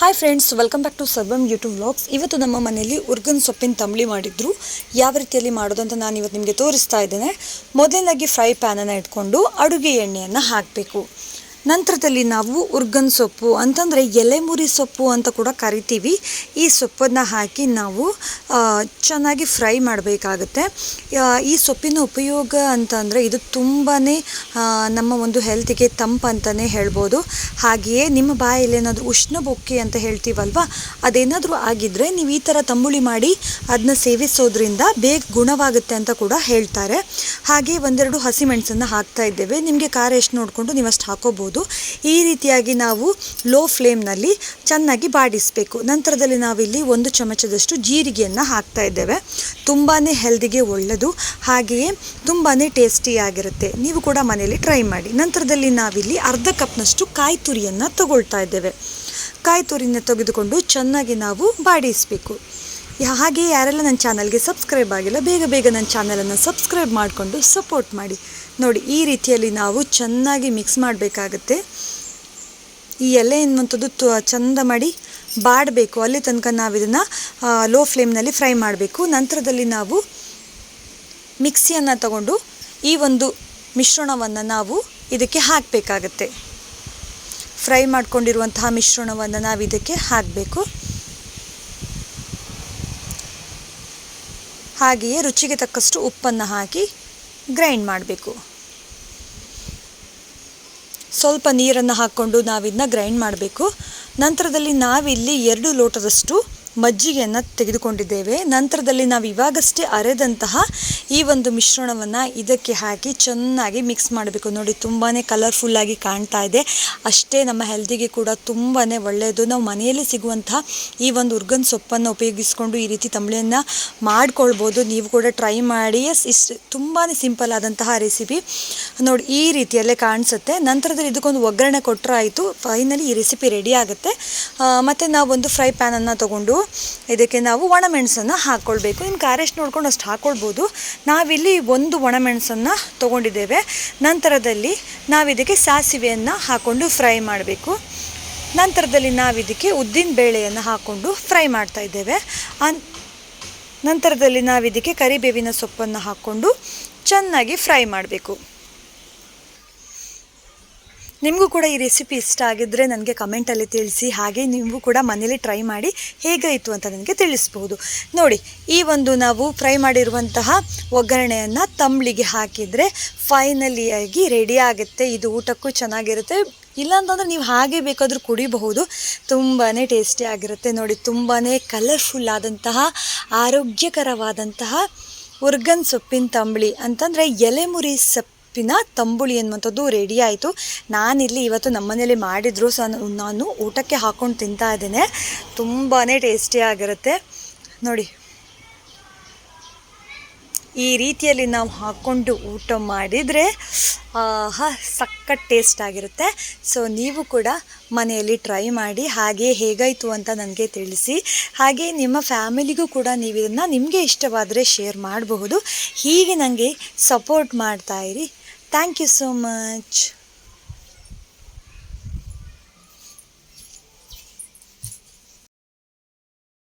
Hi friends welcome back to Sarvam YouTube vlogs ಇವತ್ತು ನಮ್ಮ ಮನೆಯಲ್ಲಿ ಉರ್ಗನ್ ಸೊಪ್ಪಿನ ತಂಬಳಿ ಮಾಡಿದ್ರು. ಯಾವ ರೀತಿಯಲ್ಲಿ ಮಾಡೋದು ಅಂತ ನಾನು ಇವತ್ತು ನಿಮಗೆ ತೋರಿಸ್ತಾ ಇದ್ದೇನೆ. ಮೊದಲನೇದಾಗಿ ಫ್ರೈ ಪ್ಯಾನನ್ನು ಇಟ್ಕೊಂಡು ಅಡುಗೆ ಎಣ್ಣೆಯನ್ನು ಹಾಕಬೇಕು. ನಂತರದಲ್ಲಿ ನಾವು ಉರ್ಗನ್ ಸೊಪ್ಪು ಅಂತಂದರೆ ಎಲೆಮುರಿ ಸೊಪ್ಪು ಅಂತ ಕೂಡ ಕರಿತೀವಿ. ಈ ಸೊಪ್ಪನ್ನು ಹಾಕಿ ನಾವು ಚೆನ್ನಾಗಿ ಫ್ರೈ ಮಾಡಬೇಕಾಗುತ್ತೆ. ಈ ಸೊಪ್ಪಿನ ಉಪಯೋಗ ಅಂತಂದರೆ ಇದು ತುಂಬಾ ನಮ್ಮ ಒಂದು ಹೆಲ್ತಿಗೆ ತಂಪು ಅಂತಲೇ ಹೇಳ್ಬೋದು. ಹಾಗೆಯೇ ನಿಮ್ಮ ಬಾಯಲ್ಲಿ ಏನಾದರೂ ಉಷ್ಣ ಬೊಕ್ಕೆ ಅಂತ ಹೇಳ್ತೀವಲ್ವ, ಅದೇನಾದರೂ ಆಗಿದ್ದರೆ ನೀವು ಈ ಥರ ತಂಬುಳಿ ಮಾಡಿ ಅದನ್ನ ಸೇವಿಸೋದ್ರಿಂದ ಬೇಗ ಗುಣವಾಗುತ್ತೆ ಅಂತ ಕೂಡ ಹೇಳ್ತಾರೆ. ಹಾಗೆ ಒಂದೆರಡು ಹಸಿಮೆಣಸನ್ನು ಹಾಕ್ತಾ ಇದ್ದೇವೆ. ನಿಮಗೆ ಖಾರ ಎಷ್ಟು ನೋಡಿಕೊಂಡು ನೀವು ಅಷ್ಟು ಹಾಕೋಬೋದು. ಈ ರೀತಿಯಾಗಿ ನಾವು ಲೋ ಫ್ಲೇಮ್ನಲ್ಲಿ ಚೆನ್ನಾಗಿ ಬಾಡಿಸಬೇಕು. ನಂತರದಲ್ಲಿ ನಾವಿಲ್ಲಿ ಒಂದು ಚಮಚದಷ್ಟು ಜೀರಿಗೆಯನ್ನು ಹಾಕ್ತಾ ಇದ್ದೇವೆ. ತುಂಬಾ ಹೆಲ್ದಿಗೆ ಒಳ್ಳೆಯದು ಹಾಗೆಯೇ ತುಂಬಾ ಟೇಸ್ಟಿಯಾಗಿರುತ್ತೆ ನೀವು ಕೂಡ ಮನೆಯಲ್ಲಿ ಟ್ರೈ ಮಾಡಿ. ನಂತರದಲ್ಲಿ ನಾವಿಲ್ಲಿ ಅರ್ಧ ಕಪ್ನಷ್ಟು ಕಾಯಿ ತುರಿಯನ್ನು ತಗೊಳ್ತಾ ಇದ್ದೇವೆ. ಕಾಯಿ ತುರಿನ ತೆಗೆದುಕೊಂಡು ಚೆನ್ನಾಗಿ ನಾವು ಬಾಡಿಸಬೇಕು. ಹಾಗೆ ಯಾರೆಲ್ಲ ನನ್ನ ಚಾನಲ್ಗೆ ಸಬ್ಸ್ಕ್ರೈಬ್ ಆಗಿಲ್ಲ, ಬೇಗ ಬೇಗ ನನ್ನ ಚಾನಲನ್ನು ಸಬ್ಸ್ಕ್ರೈಬ್ ಮಾಡಿಕೊಂಡು ಸಪೋರ್ಟ್ ಮಾಡಿ. ನೋಡಿ, ಈ ರೀತಿಯಲ್ಲಿ ನಾವು ಚೆನ್ನಾಗಿ ಮಿಕ್ಸ್ ಮಾಡಬೇಕಾಗತ್ತೆ. ಈ ಎಲೆ ಎನ್ನುವಂಥದ್ದು ತು ಚಂದ ಮಾಡಿ ಬಾಡಬೇಕು. ಅಲ್ಲಿ ತನಕ ನಾವು ಇದನ್ನು ಲೋ ಫ್ಲೇಮ್ನಲ್ಲಿ ಫ್ರೈ ಮಾಡಬೇಕು. ನಂತರದಲ್ಲಿ ನಾವು ಮಿಕ್ಸಿಯನ್ನು ತಗೊಂಡು ಈ ಒಂದು ಮಿಶ್ರಣವನ್ನು ನಾವು ಇದಕ್ಕೆ ಹಾಕಬೇಕಾಗತ್ತೆ. ಫ್ರೈ ಮಾಡಿಕೊಂಡಿರುವಂತಹ ಮಿಶ್ರಣವನ್ನು ನಾವು ಇದಕ್ಕೆ ಹಾಕಬೇಕು. ಹಾಗೆಯೇ ರುಚಿಗೆ ತಕ್ಕಷ್ಟು ಉಪ್ಪನ್ನು ಹಾಕಿ ಗ್ರೈಂಡ್ ಮಾಡಬೇಕು. ಸ್ವಲ್ಪ ನೀರನ್ನು ಹಾಕ್ಕೊಂಡು ನಾವಿದನ್ನ ಗ್ರೈಂಡ್ ಮಾಡಬೇಕು. ನಂತರದಲ್ಲಿ ನಾವಿಲ್ಲಿ ಎರಡು ಲೋಟದಷ್ಟು ಮಜ್ಜಿಗೆಯನ್ನು ತೆಗೆದುಕೊಂಡಿದ್ದೇವೆ. ನಂತರದಲ್ಲಿ ನಾವು ಇವಾಗಷ್ಟೇ ಅರೆದಂತಹ ಈ ಒಂದು ಮಿಶ್ರಣವನ್ನು ಇದಕ್ಕೆ ಹಾಕಿ ಚೆನ್ನಾಗಿ ಮಿಕ್ಸ್ ಮಾಡಬೇಕು. ನೋಡಿ ತುಂಬಾ ಕಲರ್ಫುಲ್ಲಾಗಿ ಕಾಣ್ತಾ ಇದೆ. ಅಷ್ಟೇ ನಮ್ಮ ಹೆಲ್ದಿಗೆ ಕೂಡ ತುಂಬಾ ಒಳ್ಳೆಯದು ನಾವು ಮನೆಯಲ್ಲಿ ಸಿಗುವಂತಹ ಈ ಒಂದು ಉರ್ಗನ್ ಸೊಪ್ಪನ್ನು ಉಪಯೋಗಿಸಿಕೊಂಡು ಈ ರೀತಿ ತಂಬಳಿಯನ್ನು ಮಾಡ್ಕೊಳ್ಬೋದು. ನೀವು ಕೂಡ ಟ್ರೈ ಮಾಡಿ. ಇಷ್ಟು ತುಂಬಾ ಸಿಂಪಲ್ ಆದಂತಹ ರೆಸಿಪಿ ನೋಡಿ, ಈ ರೀತಿಯಲ್ಲೇ ಕಾಣಿಸುತ್ತೆ. ನಂತರದಲ್ಲಿ ಇದಕ್ಕೊಂದು ಒಗ್ಗರಣೆ ಕೊಟ್ಟರೆ ಆಯಿತು ಫೈನಲಿ ಈ ರೆಸಿಪಿ ರೆಡಿ ಆಗುತ್ತೆ. ಮತ್ತು ನಾವು ಒಂದು ಫ್ರೈ ಪ್ಯಾನನ್ನು ತೊಗೊಂಡು ಇದಕ್ಕೆ ನಾವು ಒಣಮೆಣಸನ್ನು ಹಾಕ್ಕೊಳ್ಬೇಕು ನಿಮ್ಮ ಖಾರ ಎಷ್ಟು ನೋಡ್ಕೊಂಡು ಅಷ್ಟು ಹಾಕ್ಕೊಳ್ಬೋದು ನಾವಿಲ್ಲಿ ಒಂದು ಒಣಮೆಣಸನ್ನು ತೊಗೊಂಡಿದ್ದೇವೆ. ನಂತರದಲ್ಲಿ ನಾವಿದಕ್ಕೆ ಸಾಸಿವೆಯನ್ನು ಹಾಕ್ಕೊಂಡು ಫ್ರೈ ಮಾಡಬೇಕು. ನಂತರದಲ್ಲಿ ನಾವಿದಕ್ಕೆ ಉದ್ದಿನ ಬೇಳೆಯನ್ನು ಹಾಕ್ಕೊಂಡು ಫ್ರೈ ಮಾಡ್ತಾ ಇದ್ದೇವೆ. ಅನ್, ನಂತರದಲ್ಲಿ ನಾವಿದಕ್ಕೆ ಕರಿಬೇವಿನ ಸೊಪ್ಪನ್ನು ಹಾಕ್ಕೊಂಡು ಚೆನ್ನಾಗಿ ಫ್ರೈ ಮಾಡಬೇಕು. ನಿಮಗೂ ಕೂಡ ಈ ರೆಸಿಪಿ ಇಷ್ಟ ಆಗಿದ್ದರೆ ನನಗೆ ಕಮೆಂಟಲ್ಲಿ ತಿಳಿಸಿ. ಹಾಗೆ ನೀವು ಕೂಡ ಮನೇಲಿ ಟ್ರೈ ಮಾಡಿ ಹೇಗಾಯಿತು ಅಂತ ನನಗೆ ತಿಳಿಸ್ಬೋದು. ನೋಡಿ, ಈ ಒಂದು ನಾವು ಫ್ರೈ ಮಾಡಿರುವಂತಹ ಒಗ್ಗರಣೆಯನ್ನು ತಂಬ್ಳಿಗೆ ಹಾಕಿದರೆ ಫೈನಲಿಯಾಗಿ ರೆಡಿ ಆಗುತ್ತೆ. ಇದು ಊಟಕ್ಕೂ ಚೆನ್ನಾಗಿರುತ್ತೆ. ಇಲ್ಲಾಂತಂದರೆ ನೀವು ಹಾಗೆ ಬೇಕಾದರೂ ಕುಡಿಬಹುದು. ತುಂಬಾ ಟೇಸ್ಟಿ ಆಗಿರುತ್ತೆ. ನೋಡಿ ತುಂಬಾ ಕಲರ್ಫುಲ್ ಆದಂತಹ, ಆರೋಗ್ಯಕರವಾದಂತಹ ಉರ್ಗನ್ ಸೊಪ್ಪಿನ ತಂಬಳಿ ಅಂತಂದರೆ ಎಲೆಮುರಿ ಸೊಪ್ಪಿನ ತಂಬುಳಿ ಅನ್ನುವಂಥದ್ದು ರೆಡಿ ಆಯಿತು. ನಾನಿಲ್ಲಿ ಇವತ್ತು ನಮ್ಮನೇಲಿ ಮಾಡಿದ್ರು ಸೊ ನಾನು ಊಟಕ್ಕೆ ಹಾಕ್ಕೊಂಡು ತಿಂತಾ ಇದ್ದೇನೆ. ತುಂಬಾ ಟೇಸ್ಟಿಯಾಗಿರುತ್ತೆ ನೋಡಿ ಈ ರೀತಿಯಲ್ಲಿ ನಾವು ಹಾಕ್ಕೊಂಡು ಊಟ ಮಾಡಿದರೆ ಆಹಾ ಸಖತ್ ಟೇಸ್ಟ್ ಆಗಿರುತ್ತೆ. ಸೊ ನೀವು ಕೂಡ ಮನೆಯಲ್ಲಿ ಟ್ರೈ ಮಾಡಿ ಹಾಗೆ ಹೇಗಾಯಿತು ಅಂತ ನನಗೆ ತಿಳಿಸಿ. ಹಾಗೆ ನಿಮ್ಮ ಫ್ಯಾಮಿಲಿಗೂ ಕೂಡ ನೀವು ಇದನ್ನು ನಿಮಗೆ ಇಷ್ಟವಾದರೆ ಶೇರ್ ಮಾಡಬಹುದು. ಹೀಗೆ ನನಗೆ ಸಪೋರ್ಟ್ ಮಾಡ್ತಾ ಇರಿ. Thank you so much